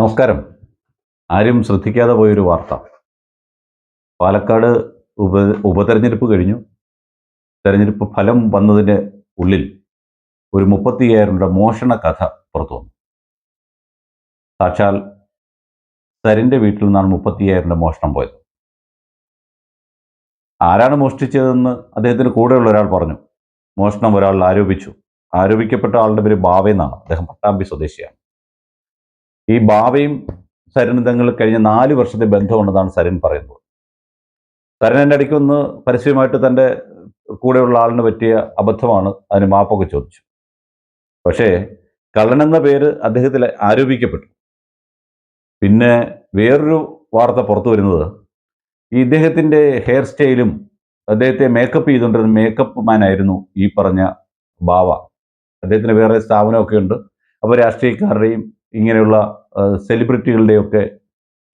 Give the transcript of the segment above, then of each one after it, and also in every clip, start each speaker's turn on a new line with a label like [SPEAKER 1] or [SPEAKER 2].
[SPEAKER 1] നമസ്കാരം. ആരും ശ്രദ്ധിക്കാതെ പോയൊരു വാർത്ത. പാലക്കാട് ഉപ ഉപതെരഞ്ഞെടുപ്പ് കഴിഞ്ഞു. തെരഞ്ഞെടുപ്പ് ഫലം വന്നതിന്റെ ഉള്ളിൽ ഒരു മുപ്പത്തിയ്യായിരം രൂപ മോഷണ കഥ പുറത്തു വന്നു. സാക്ഷാൽ സരിന്റെ വീട്ടിൽ നിന്നാണ് മുപ്പത്തിയ്യായിരം രൂപ മോഷണം പോയത്. ആരാണ് മോഷ്ടിച്ചതെന്ന് അദ്ദേഹത്തിന് കൂടെയുള്ള ഒരാൾ പറഞ്ഞു. മോഷണം ഒരാൾ ആരോപിച്ചു. ആരോപിക്കപ്പെട്ട ആളുടെ പേര് ഭാവേന്നാണ് അദ്ദേഹം പട്ടാമ്പി സ്വദേശിയാണ്. ഈ ബാവയും സരനും തങ്ങൾ കഴിഞ്ഞ നാല് വർഷത്തെ ബന്ധമുണ്ടെന്നാണ് സരൻ പറയുന്നത്. സരൻ എന്റെ ഇടയ്ക്ക് ഒന്ന് പരസ്യമായിട്ട് തന്റെ കൂടെയുള്ള ആളിന് പറ്റിയ അബദ്ധമാണ് അതിന് മാപ്പൊക്കെ ചോദിച്ചു. പക്ഷേ കള്ളനെന്ന പേര് അദ്ദേഹത്തിൽ ആരോപിക്കപ്പെട്ടു. പിന്നെ വേറൊരു വാർത്ത പുറത്തു വരുന്നത് ഈ ഇദ്ദേഹത്തിന്റെ ഹെയർ സ്റ്റൈലും അദ്ദേഹത്തെ മേക്കപ്പ് ചെയ്തുകൊണ്ടിരുന്ന മേക്കപ്പ് മാൻ ആയിരുന്നു ഈ പറഞ്ഞ ബാവ. അദ്ദേഹത്തിന് വേറെ സ്ഥാപനമൊക്കെ ഉണ്ട്. അപ്പോൾ രാഷ്ട്രീയക്കാരുടെയും ഇങ്ങനെയുള്ള സെലിബ്രിറ്റികളുടെയൊക്കെ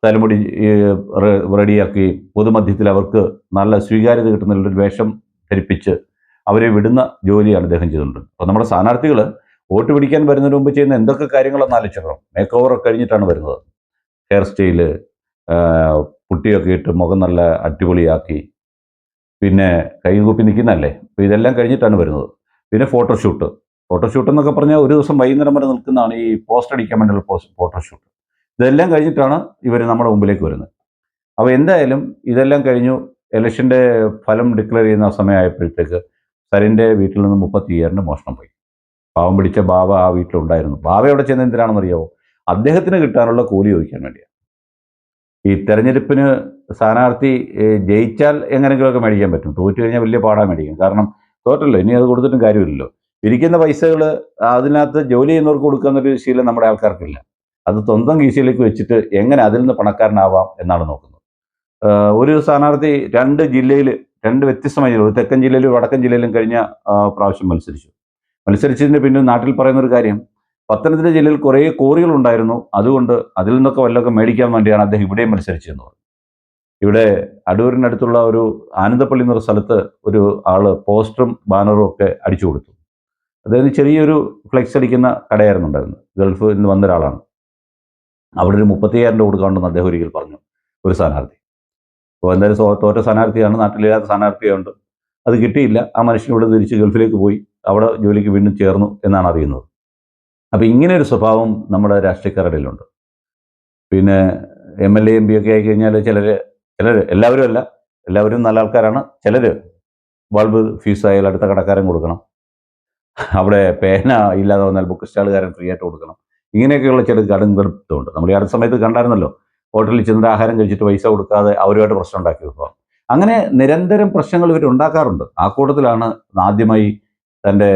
[SPEAKER 1] തലമുടി റെഡിയാക്കുകയും പൊതുമധ്യത്തിൽ അവർക്ക് നല്ല സ്വീകാര്യത കിട്ടുന്ന ഒരു വേഷം ധരിപ്പിച്ച് അവരെ വിടുന്ന ജോലിയാണ് അദ്ദേഹം ചെയ്തിട്ടുണ്ട് അപ്പോൾ നമ്മുടെ സ്ഥാനാർത്ഥികൾ വോട്ട് പിടിക്കാൻ വരുന്നതിന് മുമ്പ് ചെയ്യുന്ന എന്തൊക്കെ കാര്യങ്ങളെന്ന് ആലോചിക്കണം മേക്ക് ഓവർ കഴിഞ്ഞിട്ടാണ് വരുന്നത്. ഹെയർ സ്റ്റൈൽ പുട്ടിയൊക്കെ ഇട്ട് മുഖം നല്ല അടിപൊളിയാക്കി പിന്നെ കൈകൂപ്പി നിൽക്കുന്നതല്ലേ? അപ്പോൾ ഇതെല്ലാം കഴിഞ്ഞിട്ടാണ് വരുന്നത്. പിന്നെ ഫോട്ടോഷൂട്ട് ഫോട്ടോഷൂട്ട് എന്നൊക്കെ പറഞ്ഞാൽ ഒരു ദിവസം വൈകുന്നേരം വരെ നിൽക്കുന്നതാണ് ഈ പോസ്റ്റ് അടിക്കാൻ വേണ്ടിയുള്ള പോസ്റ്റ് ഫോട്ടോഷൂട്ട് ഇതെല്ലാം കഴിഞ്ഞിട്ടാണ് ഇവർ നമ്മുടെ മുമ്പിലേക്ക് വരുന്നത്. അപ്പോൾ എന്തായാലും ഇതെല്ലാം കഴിഞ്ഞു ഇലക്ഷന്റെ ഫലം ഡിക്ലെയർ ചെയ്യുന്ന സമയമായപ്പോഴത്തേക്ക് സരിന്റെ വീട്ടിൽ നിന്ന് മുപ്പത്തി അയ്യായിരം മോഷണം പോയി. പാവം പിടിച്ച ബാബ ആ വീട്ടിലുണ്ടായിരുന്നു ബാബ അവിടെ ചെന്ന് എന്തിനാണെന്നറിയാവോ? അദ്ദേഹത്തിന് കിട്ടാനുള്ള കൂലി ചോദിക്കാൻ വേണ്ടിയാണ്. ഈ തെരഞ്ഞെടുപ്പിന് സ്ഥാനാർത്ഥി ജയിച്ചാൽ എങ്ങനെയെങ്കിലുമൊക്കെ മേടിക്കാൻ പറ്റും. തോറ്റു കഴിഞ്ഞാൽ വലിയ പാടാ മേടിക്കും കാരണം തോറ്റല്ലോ ഇനി അത് കൊടുത്തിട്ടും കാര്യമില്ലല്ലോ. ഇരിക്കുന്ന പൈസകൾ അതിനകത്ത് ജോലി ചെയ്യുന്നവർക്ക് കൊടുക്കുന്നൊരു ശീലം നമ്മുടെ ആൾക്കാർക്കില്ല. അത് സ്വന്തം കീശയിലേക്ക് വെച്ചിട്ട് എങ്ങനെ അതിൽ നിന്ന് പണക്കാരനാവാം എന്നാണ് നോക്കുന്നത്. ഒരു സ്ഥാനാർത്ഥി രണ്ട് ജില്ലയിൽ രണ്ട് വ്യത്യസ്തമായ ജില്ലകൾ തെക്കൻ ജില്ലയിലും വടക്കൻ ജില്ലയിലും കഴിഞ്ഞ പ്രാവശ്യം മത്സരിച്ചു. മത്സരിച്ചതിന് പിന്നെ നാട്ടിൽ പറയുന്ന ഒരു കാര്യം പത്തനംതിട്ട ജില്ലയിൽ കുറേ കോറികൾ ഉണ്ടായിരുന്നു അതുകൊണ്ട് അതിൽ നിന്നൊക്കെ വല്ലതൊക്കെ മേടിക്കാൻ വേണ്ടിയാണ് അദ്ദേഹം ഇവിടെയും മത്സരിച്ചതെന്ന് പറഞ്ഞു. ഇവിടെ അടൂരിനടുത്തുള്ള ഒരു ആനന്ദപ്പള്ളി എന്നൊരു സ്ഥലത്ത് ഒരു ആൾ പോസ്റ്ററും ബാനറും ഒക്കെ അടിച്ചു കൊടുത്തു. അതായത് ചെറിയൊരു ഫ്ലെക്സ് അടിക്കുന്ന കടയായിരുന്നു ഉണ്ടായിരുന്നത് ഗൾഫിൽ നിന്ന് വന്ന ഒരാളാണ്. അവിടെ ഒരു മുപ്പത്തിയ്യായിരം രൂപ കൊടുക്കാണ്ടെന്ന് അദ്ദേഹം ഒരിക്കൽ പറഞ്ഞു ഒരു സ്ഥാനാർത്ഥി. അപ്പോൾ എന്തായാലും തോറ്റ സ്ഥാനാർത്ഥിയാണ് നാട്ടിലില്ലാത്ത സ്ഥാനാർത്ഥിയുണ്ട് അത് കിട്ടിയില്ല. ആ മനുഷ്യൻ ഇവിടെ തിരിച്ച് ഗൾഫിലേക്ക് പോയി അവിടെ ജോലിക്ക് വീണ്ടും ചേർന്നു എന്നാണ് അറിയുന്നത്. അപ്പോൾ ഇങ്ങനെ ഒരു സ്വഭാവം നമ്മുടെ രാഷ്ട്രീയക്കാരുടെ ഇടയിലുണ്ട്. പിന്നെ M L A M P ഒക്കെ ആയി കഴിഞ്ഞാൽ ചിലർ ചിലർ എല്ലാവരും അല്ല എല്ലാവരും നല്ല ആൾക്കാരാണ്. ചിലർ ബൾബ് ഫീസ് ആയാൽ അടുത്ത കടക്കാരൻ കൊടുക്കണം. അവിടെ പേന ഇല്ലാതെ വന്നാൽ ബുക്ക് സ്റ്റാളുകാരൻ ഫ്രീ ആയിട്ട് കൊടുക്കണം. ഇങ്ങനെയൊക്കെയുള്ള ചില കടും കടുപ്പമുണ്ട് നമ്മൾ ഈ അടുത്ത സമയത്ത് കണ്ടായിരുന്നല്ലോ ഹോട്ടലിൽ ചെന്നിട്ട് ആഹാരം കഴിച്ചിട്ട് പൈസ കൊടുക്കാതെ അവരുമായിട്ട് പ്രശ്നം ഉണ്ടാക്കി അങ്ങനെ നിരന്തരം പ്രശ്നങ്ങൾ ഇവർ ഉണ്ടാക്കാറുണ്ട്. ആ കൂട്ടത്തിലാണ് ആദ്യമായി തന്റെ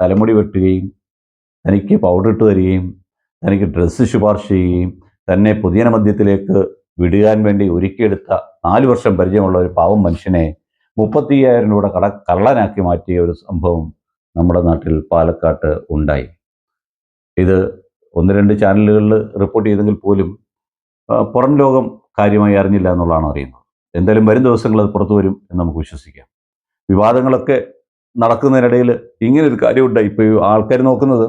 [SPEAKER 1] തലമുടി വെട്ടുകയും തനിക്ക് പൗഡർ ഇട്ട് തരികയും തനിക്ക് ഡ്രസ്സ് ശുപാർശ ചെയ്യുകയും തന്നെ പുതിയ മദ്യത്തിലേക്ക് വിടുകാൻ വേണ്ടി ഒരുക്കിയെടുത്ത നാല് വർഷം പരിചയമുള്ള ഒരു പാവം മനുഷ്യനെ മുപ്പത്തി അയ്യായിരം രൂപ കട കള്ളനാക്കി മാറ്റിയ ഒരു സംഭവം നമ്മുടെ നാട്ടിൽ പാലക്കാട്ട് ഉണ്ടായി. ഇത് ഒന്ന് രണ്ട് ചാനലുകളിൽ റിപ്പോർട്ട് ചെയ്തെങ്കിൽ പോലും പുറം ലോകം കാര്യമായി അറിഞ്ഞില്ല എന്നുള്ളതാണ് അറിയുന്നത്. എന്തായാലും വരും ദിവസങ്ങൾ അത് പുറത്തു വരും എന്ന് നമുക്ക് വിശ്വസിക്കാം. വിവാദങ്ങളൊക്കെ നടക്കുന്നതിനിടയിൽ ഇങ്ങനെ ഒരു കാര്യം ഉണ്ടായി ഇപ്പോൾ ആൾക്കാർ നോക്കുന്നത്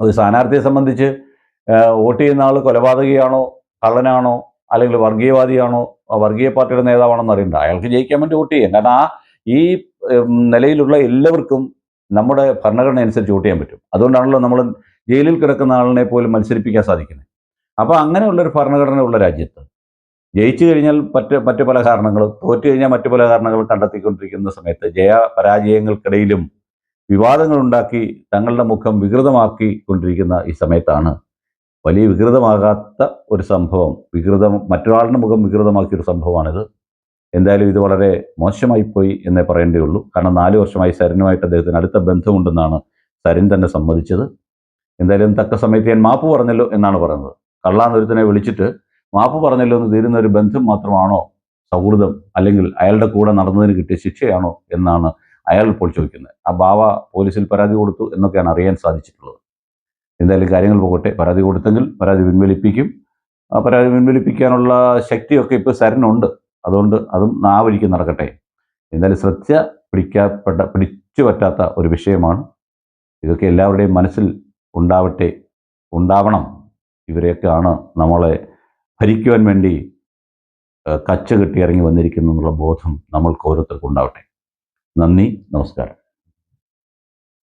[SPEAKER 1] അത് സ്ഥാനാർത്ഥിയെ സംബന്ധിച്ച് വോട്ട് ചെയ്യുന്ന ആൾ കൊലപാതകയാണോ കള്ളനാണോ അല്ലെങ്കിൽ വർഗീയവാദിയാണോ വർഗീയ പാർട്ടിയുടെ നേതാവാണോ എന്ന് അറിയണ്ട. അയാൾക്ക് ജയിക്കാൻ വേണ്ടി വോട്ട് ചെയ്യാം. കാരണം ആ ഈ നിലയിലുള്ള എല്ലാവർക്കും നമ്മുടെ ഭരണഘടന അനുസരിച്ച് വോട്ട് ചെയ്യാൻ പറ്റും. അതുകൊണ്ടാണല്ലോ നമ്മൾ ജയിലിൽ കിടക്കുന്ന ആളിനെ പോലും മത്സരിപ്പിക്കാൻ സാധിക്കുന്നത്. അപ്പോൾ അങ്ങനെയുള്ളൊരു ഭരണഘടന ഉള്ള രാജ്യത്ത് ജയിച്ചു കഴിഞ്ഞാൽ മറ്റ് മറ്റു പല കാരണങ്ങളും തോറ്റു കഴിഞ്ഞാൽ മറ്റു പല കാരണങ്ങൾ കണ്ടെത്തിക്കൊണ്ടിരിക്കുന്ന സമയത്ത് ജയ പരാജയങ്ങൾക്കിടയിലും വിവാദങ്ങൾ ഉണ്ടാക്കി തങ്ങളുടെ മുഖം വികൃതമാക്കി കൊണ്ടിരിക്കുന്ന ഈ സമയത്താണ് വലിയ വികൃതമാകാത്ത ഒരു സംഭവം വികൃതം മറ്റൊരാളുടെ മുഖം വികൃതമാക്കിയ ഒരു സംഭവമാണിത്. എന്തായാലും ഇത് വളരെ മോശമായി പോയി എന്നേ പറയേണ്ടിയുള്ളൂ കാരണം നാല് വർഷമായി സരനുമായിട്ട് അദ്ദേഹത്തിന് അടുത്ത ബന്ധമുണ്ടെന്നാണ് സരൻ തന്നെ സമ്മതിച്ചത്. എന്തായാലും തക്ക സമയത്ത് ഞാൻ മാപ്പ് പറഞ്ഞല്ലോ എന്നാണ് പറയുന്നത്. കള്ളാന്നൊരുത്തനെ വിളിച്ചിട്ട് മാപ്പ് പറഞ്ഞല്ലോ എന്ന് തീരുന്ന ഒരു ബന്ധം മാത്രമാണോ സൗഹൃദം അല്ലെങ്കിൽ അയാളുടെ കൂടെ നടന്നതിന് കിട്ടിയ ശിക്ഷയാണോ എന്നാണ് അയാൾ ഇപ്പോൾ ചോദിക്കുന്നത്. ആ ബാവ പോലീസിൽ പരാതി കൊടുത്തു എന്നൊക്കെയാണ് അറിയാൻ സാധിച്ചിട്ടുള്ളത്. എന്തായാലും കാര്യങ്ങൾ പോകട്ടെ. പരാതി കൊടുത്തെങ്കിൽ പരാതി പിൻവലിപ്പിക്കും. പരാതി പിൻവലിപ്പിക്കാനുള്ള ശക്തിയൊക്കെ ഇപ്പോൾ സരനുണ്ട്. അതുകൊണ്ട് അതും ആ വഴിക്ക് നടക്കട്ടെ. എന്തായാലും ശ്രദ്ധ പിടിക്കപ്പെട്ട പിടിച്ചു പറ്റാത്ത ഒരു വിഷയമാണ്. ഇതൊക്കെ എല്ലാവരുടെയും മനസ്സിൽ ഉണ്ടാവട്ടെ ഉണ്ടാവണം. ഇവരെയൊക്കെയാണ് നമ്മളെ ഭരിക്കുവാൻ വേണ്ടി കച്ച കെട്ടി ഇറങ്ങി വന്നിരിക്കുന്നു എന്നുള്ള ബോധം നമ്മൾക്ക് ഓരോരുത്തർക്കും ഉണ്ടാവട്ടെ. നന്ദി നമസ്കാരം.